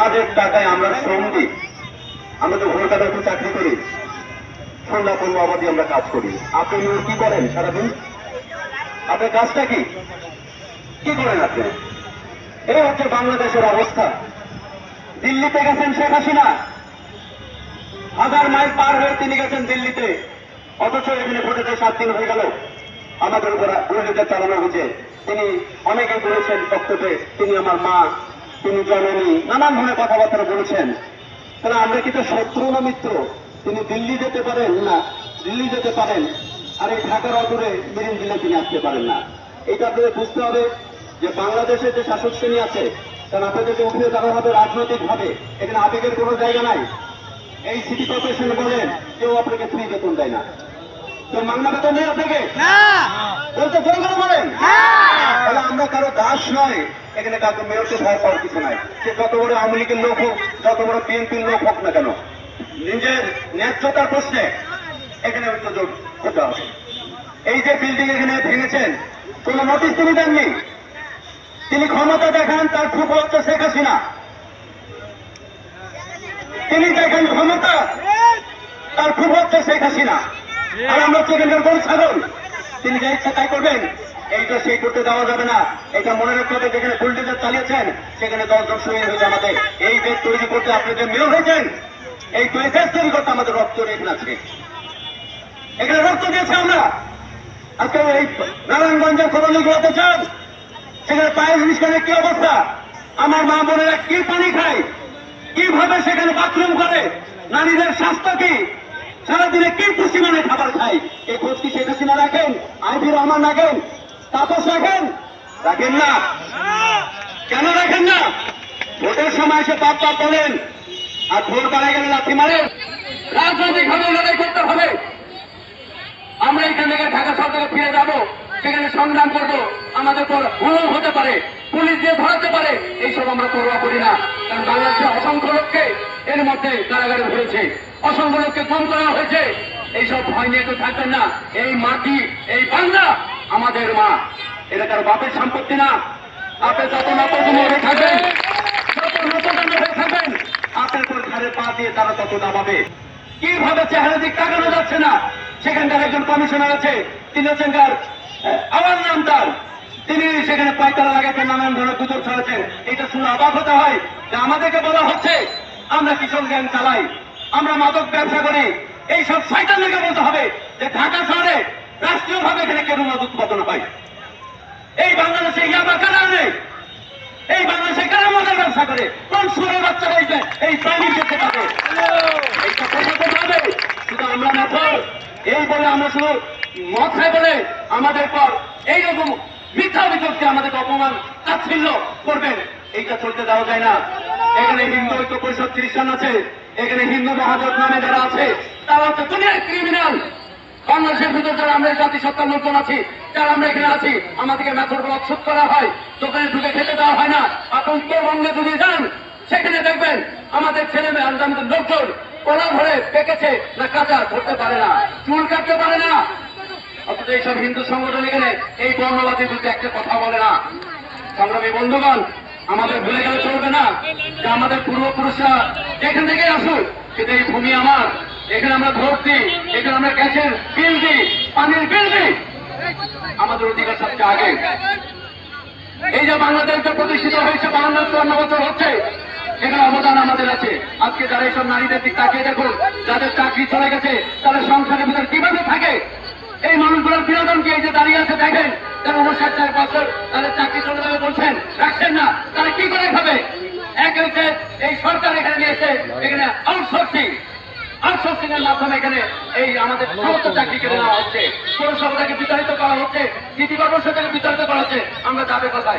আমাদের টাকায় আমরা শ্রম দিই। আমরা তো কলকাতায় একটু চাকরি করি। সন্ধ্যা পূর্ব অবধি আমরা কাজ করি। আপনি কি করেন সারাদিন? আপনার কাজটা কি? কি করেন আপনি? এই হচ্ছে বাংলাদেশের অবস্থা। দিল্লিতে গেছেন শেখ হাসিনা। হাজার মাইল পার হয়ে তিনি গেছেন দিল্লিতে। অথচ এখানে ঘটেছে সাত দিন হয়ে গেল, আমাদের উপর গুলিটা চালানো হয়েছে তিনি অনেকে বলেছেন বক্তব্যে, তিনি আমার মা তিনি জননী নানান ধরনের কথাবার্তা বলেছেন। তাহলে আমরা কিন্তু শত্রু না মিত্র? তিনি দিল্লি যেতে পারেন না, দিল্লি যেতে পারেন। আর এই ঢাকার অদূরে মিরিন দিলে তিনি আসতে পারেন না। এটা আপনাদের বুঝতে হবে যে বাংলাদেশের যে শাসক শ্রেণি আছে কারণ আপনাদেরকে উঠে দেওয়া হবে রাজনৈতিক ভাবে এখানে আবেগের কোনো জায়গা নাই। এই সিটি কর্পোরেশন বলেন, কেউ আপনাকে ফ্রি বেতন দেয় না। কেউ মাংনা বেতন নেই আপনাকে? বলতে জনগণ বলেন। তাহলে আমরা কারও দাস নয়। এখানে কাউকে মেয়রকে ভয় পাওয়ার কিছু নাই। সে যত বড় আওয়ামী লীগের লোক হোক যত বড় বিএনপির লোক হোক না কেন নিজের ন্যায্যতার প্রশ্নে এখানে উত্তেজক হতে হবে। এই যে বিল্ডিং এখানে ভেঙেছেন কোন নোটিশ তিনি দেননি। তিনি ক্ষমতা দেখান তার খুব শেখ হাসিনা। তিনি দেখেন ক্ষমতা তার খুব শেখ হাসিনা। আর আমরা সেখানকার গরু ছাগল, তিনি যা ইচ্ছা তাই করবেন এইটা সেই করতে দেওয়া যাবে না। এটা মনে রাখতে হবে, যেখানে বুলডোজার চালিয়েছেন, সেখানে দশ দশ শহীদ হয়েছে আমাদের। এই দেশ তৈরি করতে আপনি যে মেয়র হয়েছেন, এই দুই দেশ তৈরি করতে আমাদের রক্ত এখানে আছে। এখানে রক্ত দিয়েছে আমরা। আজকে এই নারায়ণগঞ্জের কলোনিগুলোতে চান সেখানে পায়ের নিষ্কানে কি অবস্থা? আমার মা বোনেরা কি পানি খায়? কীভাবে সেখানে বাথরুম করে? নারীদের স্বাস্থ্য কি? সারাদিনে কি পুষ্টিমানের খাবার খায় এই খোঁজ কি শেখ হাসিনা রাখেন? আইভি রহমান রাখেন? তাপস রাখেন? রাখেন না। কেন রাখেন না? ভোটের সময় এসে পাপ পাপ বলেন, আর ভোট পাড়ায় গেলে লাথি মারেন রাজনৈতিক ভাবে লড়াই করতে হবে। আমরা এখান থেকে ঢাকা সরকারে ফিরে যাব। সেখানে সংগ্রাম করব। আমাদের পর হুমম হতে পারে। পুলিশ দিয়ে ধরাতে পারে, এইসব আমরা পরোয়া করি না। কারণ বাংলাদেশে অসংখ্য লোককে এর মধ্যে কারাগারে ভরেছে। অসংখ্য লোককে খুন করা হয়েছে। এইসব ভয় নিয়ে তো থাকবেন না। এই মাটি, এই বাংলা আমাদের মা। এটা কারও বাপের সম্পত্তি না। আপনি যত নতগুলো হয়ে থাকবেন, যত নতগামী হয়ে থাকবেন, আপনার পর ঘরে পা দিয়ে তারা তত দাবাবে। কীভাবে চেহারা দিক তাকানো যাচ্ছে না? সেখানকার একজন কমিশনার আছে, তিনি হচ্ছেন কার আমার নাম তার। তিনি সেখানে পায়তারা লাগাতে নানান ধরনের গুজব ছড়াচ্ছেন এটা শুনে অবাক হতে হয় যে আমাদেরকে বলা হচ্ছে, আমরা কিশোর গ্যাং চালাই? আমরা মাদক ব্যবসা করি এইসব শয়তানদেরকে বলতে হবে যে ঢাকা শহরে রাষ্ট্রীয়ভাবে এখানে কেন মদ উৎপাদন হয়? এই বাংলাদেশে ইয়াবা কারা নেই এই বাংলাদেশে কারা মদের ব্যবসা করে? কোন সুরে বাচ্চা যে- এই প্রাণী করতে পারে শুধু আমরা না এই বলে আমরা শুধু মদ বলে আমাদের পর এইরকম মিথ্যা অভিযোগকে আমাদেরকে অপমান, তাচ্ছিল্য করবেন। এইটা চলতে দেওয়া যায় না। এখানে হিন্দু ঐক্য পরিষদ খ্রিস্টান আছে। এখানে হিন্দু মহাজোট নামে যারা আছে, তারা হচ্ছে দুনিয়ার ক্রিমিনাল বাংলাদেশের ভিতর যারা আমরা জাতিসত্তার লোকজন আছি, যারা আমরা এখানে আছি, আমাদেরকে মেথড অচ্ছুত করা হয়। দোকানে ঢুকে খেতে দেওয়া হয় না। এখন উত্তরবঙ্গে যদি যান, সেখানে দেখবেন আমাদের ছেলে মেয়ে আমাদের লোকজন কলা ধরে পেকেছে না কাঁচা ধরতে পারে না, চুল কাটতে পারে না। অথচ এইসব হিন্দু সংগঠন এখানে এই বর্ণবাদীর বিরুদ্ধে একটা কথা বলে না। সংগ্রামী বন্ধুগণ আমাদের ভুলে গেলে চলবে না। যে আমাদের পূর্বপুরুষরা এখান থেকে আসুক। কিন্তু এই ভূমি আমার। এখানে আমরা ভোট দিই এখানে আমরা গ্যাসের বিল দিই। পানির বিল দিই। আমাদের অধিকার সবচেয়ে আগে। এই যে বাংলাদেশ যে প্রতিষ্ঠিত হয়েছে, বাহান্ন চুয়ান্ন বছর হচ্ছে, এখানে অবদান আমাদের আছে। আজকে যারা এইসব নারীদের দিক তাকিয়ে দেখুন, যাদের চাকরি চলে গেছে, তাদের সংসারের ভিতরে কীভাবে থাকে? এই মানুষগুলোর বিনোদন কি? এই যে দাঁড়িয়ে আছে, দেখেন তারা উনষাট চার বছর তাদের চাকরি চলে যাবে বলছেন রাখছেন না তারা কি করে খাবে এক হচ্ছে এই সরকার এখানে আউটসোর্সিং আউটসোর্সিং এর মাধ্যমে এখানে এই আমাদের সমস্ত চাকরি কেড়ে নেওয়া হচ্ছে। পৌরসভা থেকে বিতাড়িত করা হচ্ছে সিটি কর্পোরেশন থেকে বিতাড়িত করা হচ্ছে। আমরা যাবে কোথায়?